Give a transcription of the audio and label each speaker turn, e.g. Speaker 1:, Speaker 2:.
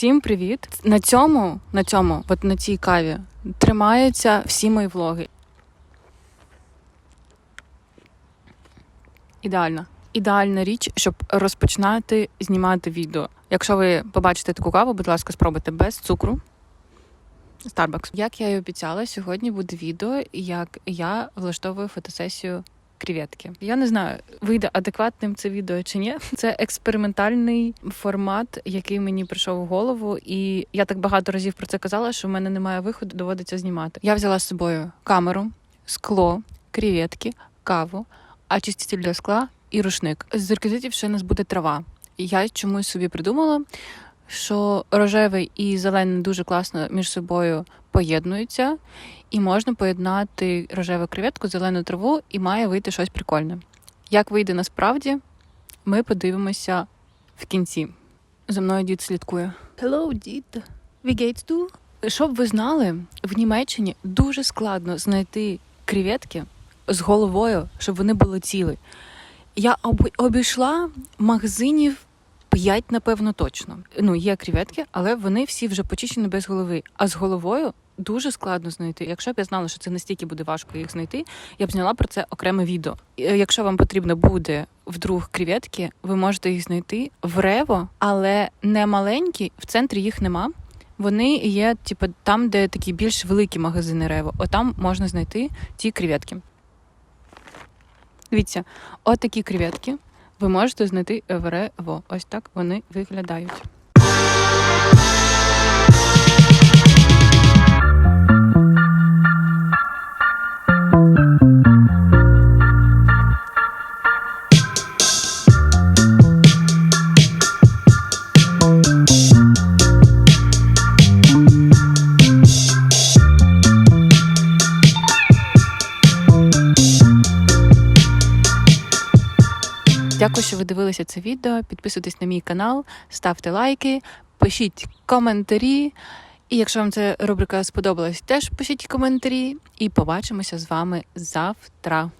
Speaker 1: Всім привіт! На цьому, на цьому, от на цій каві, тримаються всі мої влоги. Ідеальна. Ідеальна річ, щоб розпочинати знімати відео. Якщо ви побачите таку каву, будь ласка, спробуйте без цукру. Starbucks. Як я і обіцяла, сьогодні буде відео, як я влаштовую фотосесію креветки. Я не знаю, вийде адекватним це відео чи ні. Це експериментальний формат, який мені прийшов в голову, і я так багато разів про це казала, що в мене немає виходу, доводиться знімати. Я взяла з собою камеру, скло, креветки, каву, очиститель для скла і рушник. З реквізитів ще у нас буде трава. Я чомусь собі придумала, що рожевий і зелений дуже класно між собою поєднуються, і можна поєднати рожеву креветку, зелену траву, і має вийти щось прикольне. Як вийде насправді, ми подивимося в кінці. За мною дід слідкує. Hello, дід. We gates do? Щоб ви знали, в Німеччині дуже складно знайти креветки з головою, щоб вони були ціли. Я об- обійшла магазинів 5, напевно, точно. Ну, є креветки, але вони всі вже почищені без голови. А з головою дуже складно знайти. Якщо б я знала, що це настільки буде важко їх знайти, я б зняла про це окреме відео. Е, Якщо вам потрібно буде вдруг креветки, ви можете їх знайти в Рево, але не маленькі, в центрі їх нема. Вони є, типу, там, де такі більш великі магазини Рево. Отам можна знайти ті креветки. Дивіться, от такі креветки ви можете знайти врево. Ось так вони виглядають. Дякую, що ви дивилися це відео. Підписуйтесь на мій канал, ставте лайки, пишіть коментарі. І якщо вам ця рубрика сподобалась, теж пишіть коментарі. І побачимося з вами завтра.